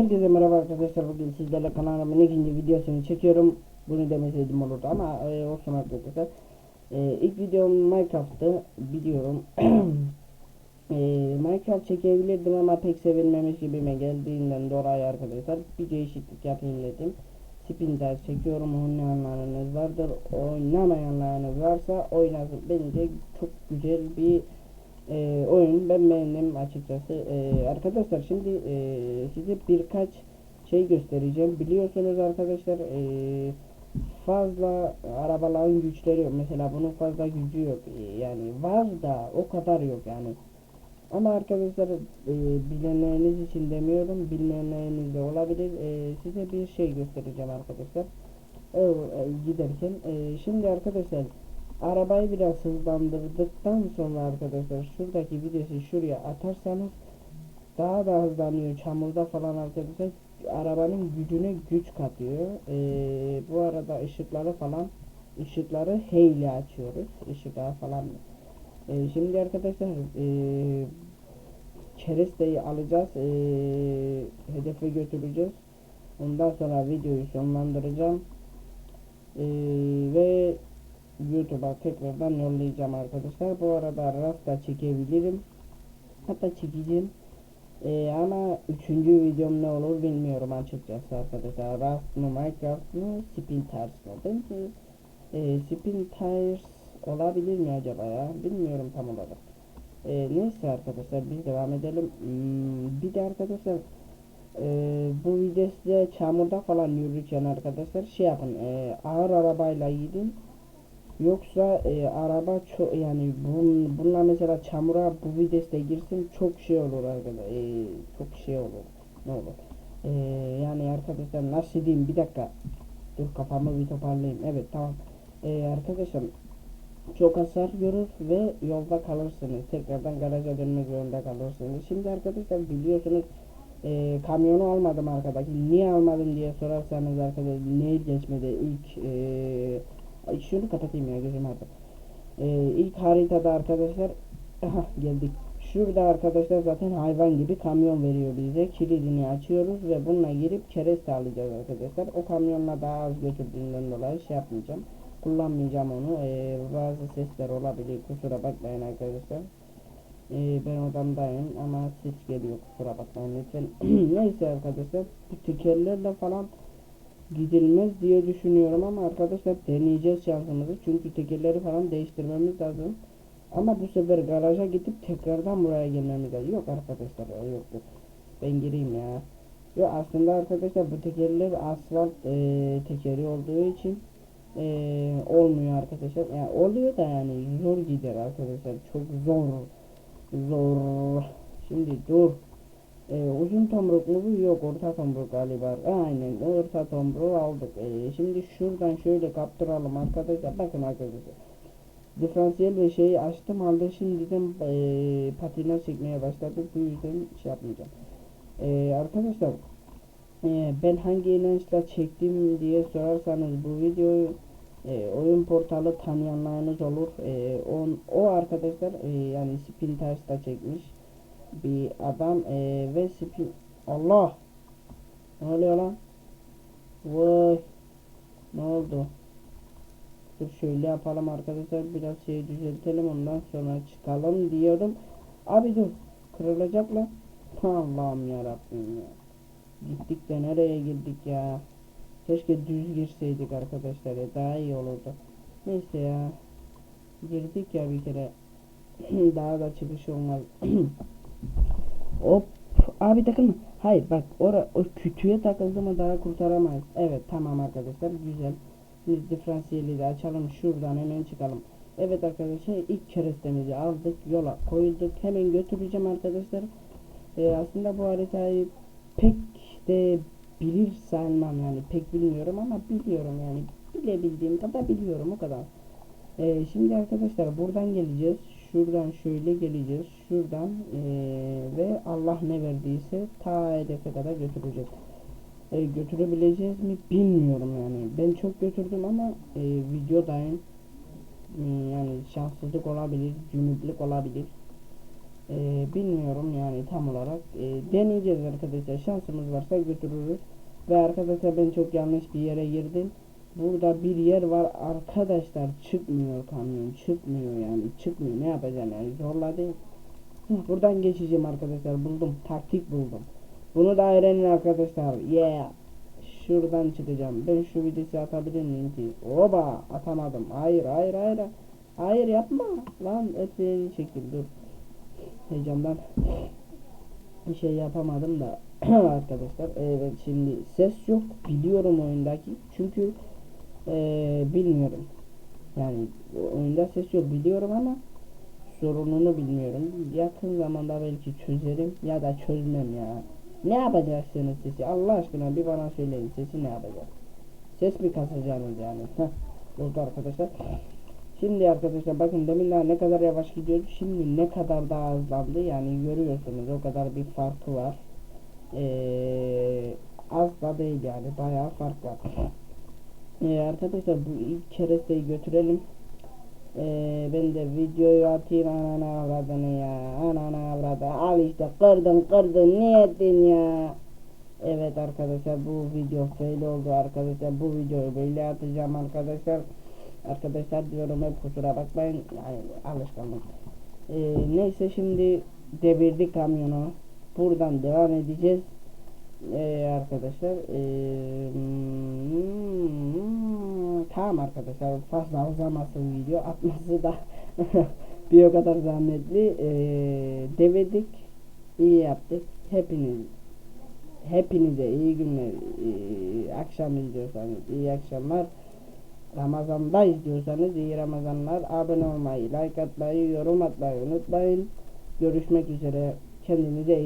Herkese merhaba arkadaşlar. Bugün sizlerle kanalımın ikinci videosunu çekiyorum. Bunu demeseydim olurdu ama e, olsun arkadaşlar. E, İlk videom Minecraft'tı biliyorum. E, Minecraft çekebilirdim ama pek sevilmemiş gibime geldiğinden dolayı arkadaşlar Bir değişiklik yapayım dedim. Spinter çekiyorum oynayanlarınız vardır. Oynamayanlarınız varsa oynasın. Bence çok güzel bir e, oyun ben beğendim açıkçası. E, arkadaşlar şimdi e, size birkaç şey göstereceğim. Biliyorsunuz arkadaşlar e, fazla arabaların güçleri yok. Mesela bunun fazla gücü yok. E, yani var da o kadar yok yani. Ama arkadaşlar e, bilenleriniz için demiyorum. Bilmeyenleriniz de olabilir. E, size bir şey göstereceğim arkadaşlar. E, e, giderken. E, şimdi arkadaşlar arabayı biraz hızlandırdıktan sonra arkadaşlar şuradaki vitesi şuraya atarsanız daha da hızlanıyor. Çamurda falan arkadaşlar arabanın gücüne güç katıyor. Ee, bu arada ışıkları falan ışıkları heyle açıyoruz. Işıklar falan. Ee, şimdi arkadaşlar ee, keresteyi alacağız. Ee, hedefe götüreceğiz. Ondan sonra videoyu sonlandıracağım. Ee, ve YouTube'a tekrardan yollayacağım arkadaşlar. Bu arada rasta çekebilirim. Hatta çekeceğim. Ee, ama üçüncü videom ne olur bilmiyorum açıkçası arkadaşlar. Rast mı Minecraft mı Spin Tires mı? Bence e, Spin Tires olabilir mi acaba ya? Bilmiyorum tam olarak. E, neyse arkadaşlar biz devam edelim. Hmm, bir de arkadaşlar e, bu videoda çamurda falan yürürken arkadaşlar şey yapın. E, ağır arabayla gidin. Yoksa e, araba çok yani bun, bununla mesela çamura bu viteste girsin çok şey olur arkadaşlar. E, çok şey olur. Ne olur? E, yani arkadaşlar nasıl diyeyim bir dakika. Dur kafamı bir toparlayayım. Evet tamam. E, arkadaşlar çok hasar görür ve yolda kalırsınız. Tekrardan garaja dönmek zorunda kalırsınız. Şimdi arkadaşlar biliyorsunuz e, kamyonu almadım arkadaki. Niye almadım diye sorarsanız arkadaşlar niye geçmedi ilk e, Ay şunu kapatayım ya gözüm artık. Ee, ilk haritada arkadaşlar aha geldik. Şurada arkadaşlar zaten hayvan gibi kamyon veriyor bize. Kilidini açıyoruz ve bununla girip kereste alacağız arkadaşlar. O kamyonla daha az götürdüğünden dolayı şey yapmayacağım. Kullanmayacağım onu. Ee, bazı sesler olabilir. Kusura bakmayın arkadaşlar. Ee, ben odamdayım ama ses geliyor. Kusura bakmayın lütfen. Neyse arkadaşlar. Bu tekerlerle falan gidilmez diye düşünüyorum ama arkadaşlar deneyeceğiz şansımızı çünkü tekerleri falan değiştirmemiz lazım. Ama bu sefer garaja gidip tekrardan buraya gelmemiz lazım. Yok arkadaşlar yok yok. Ben gireyim ya. Yok aslında arkadaşlar bu tekerler asfalt e, tekeri olduğu için e, olmuyor arkadaşlar. Yani oluyor da yani zor gider arkadaşlar. Çok zor. Zor. Şimdi dur. Ee, uzun tomruk mu? Yok orta tomruk galiba. Aynen orta tomruğu aldık. Ee, şimdi şuradan şöyle kaptıralım arkadaşlar. Bakın arkadaşlar. Diferansiyel ve şeyi açtım halde şimdiden e, patina çekmeye başladık. Bu yüzden şey yapmayacağım. Ee, arkadaşlar e, ben hangi inançla çektim diye sorarsanız bu videoyu e, oyun portalı tanıyanlarınız olur. E, on, o arkadaşlar e, yani Spin Ters'ta çekmiş bir adam e, ve spin Allah. Ne oluyor lan? Vay. Ne oldu? Dur şöyle yapalım arkadaşlar. Biraz şey düzeltelim ondan sonra çıkalım diyorum. Abi dur. Kırılacak lan Allah'ım yarabbim ya. Gittik de nereye girdik ya? Keşke düz girseydik arkadaşlar ya. Daha iyi olurdu. Neyse ya. Girdik ya bir kere. Daha da çıkış olmaz Hop. Abi takılma. Hayır bak ora o kütüğe takıldı mı daha kurtaramayız. Evet tamam arkadaşlar güzel. Biz diferansiyeli de açalım şuradan hemen çıkalım. Evet arkadaşlar ilk kerestemizi aldık yola koyduk hemen götüreceğim arkadaşlar. Ee, aslında bu haritayı pek de bilir sanmam yani pek bilmiyorum ama biliyorum yani bilebildiğim kadar biliyorum o kadar. Ee, şimdi arkadaşlar buradan geleceğiz şuradan şöyle geleceğiz. Şuradan ee, ve Allah ne verdiyse ta hedefe kadar götürecek. E, götürebileceğiz mi bilmiyorum yani. Ben çok götürdüm ama e, videodayım. E, yani şanssızlık olabilir, cünüplük olabilir. Ee, bilmiyorum yani tam olarak. Ee, deneyeceğiz arkadaşlar. Şansımız varsa götürürüz. Ve arkadaşlar ben çok yanlış bir yere girdim. Burada bir yer var arkadaşlar çıkmıyor kamyon çıkmıyor yani çıkmıyor ne yapacağım yani zorladım. Hı, Buradan geçeceğim arkadaşlar buldum taktik buldum. Bunu da öğrenin arkadaşlar. Yeah. Şuradan çıkacağım. Ben şu videosu atabilir miyim ki? Oba atamadım. Hayır hayır hayır. Hayır yapma. Lan hepsini çektim dur. Heyecandan bir şey yapamadım da arkadaşlar. Evet şimdi ses yok. Biliyorum oyundaki. Çünkü eee, bilmiyorum. Yani oyunda ses yok biliyorum ama sorununu bilmiyorum. Yakın zamanda belki çözerim ya da çözmem ya. Ne yapacaksınız sesi? Allah aşkına bir bana söyleyin sesi ne yapacak? Ses mi kasacaksınız yani? Heh, arkadaşlar. Şimdi arkadaşlar bakın demin daha ne kadar yavaş gidiyordu. Şimdi ne kadar daha hızlandı. Yani görüyorsunuz o kadar bir farkı var. Ee, az da değil yani bayağı fark var. Ee, arkadaşlar bu ilk keresteyi götürelim. Ee, ben de videoyu atayım anana avradını ya. Anana avradı. Al işte kırdın kırdın ne ettin ya. Evet arkadaşlar bu video fail oldu arkadaşlar. Bu videoyu böyle atacağım arkadaşlar. Arkadaşlar diyorum hep kusura bakmayın. Yani alışkanlık. Ee, neyse şimdi devirdik kamyonu. Buradan devam edeceğiz. Ee, arkadaşlar ee, tamam arkadaşlar fazla uzamasın video atması da bir o kadar zahmetli. Ee, devirdik iyi yaptık. Hepiniz hepinize iyi günler ee, akşam izliyorsanız iyi akşamlar. Ramazan'da izliyorsanız iyi Ramazanlar. Abone olmayı like atmayı yorum atmayı unutmayın. Görüşmek üzere. Kendinize iyi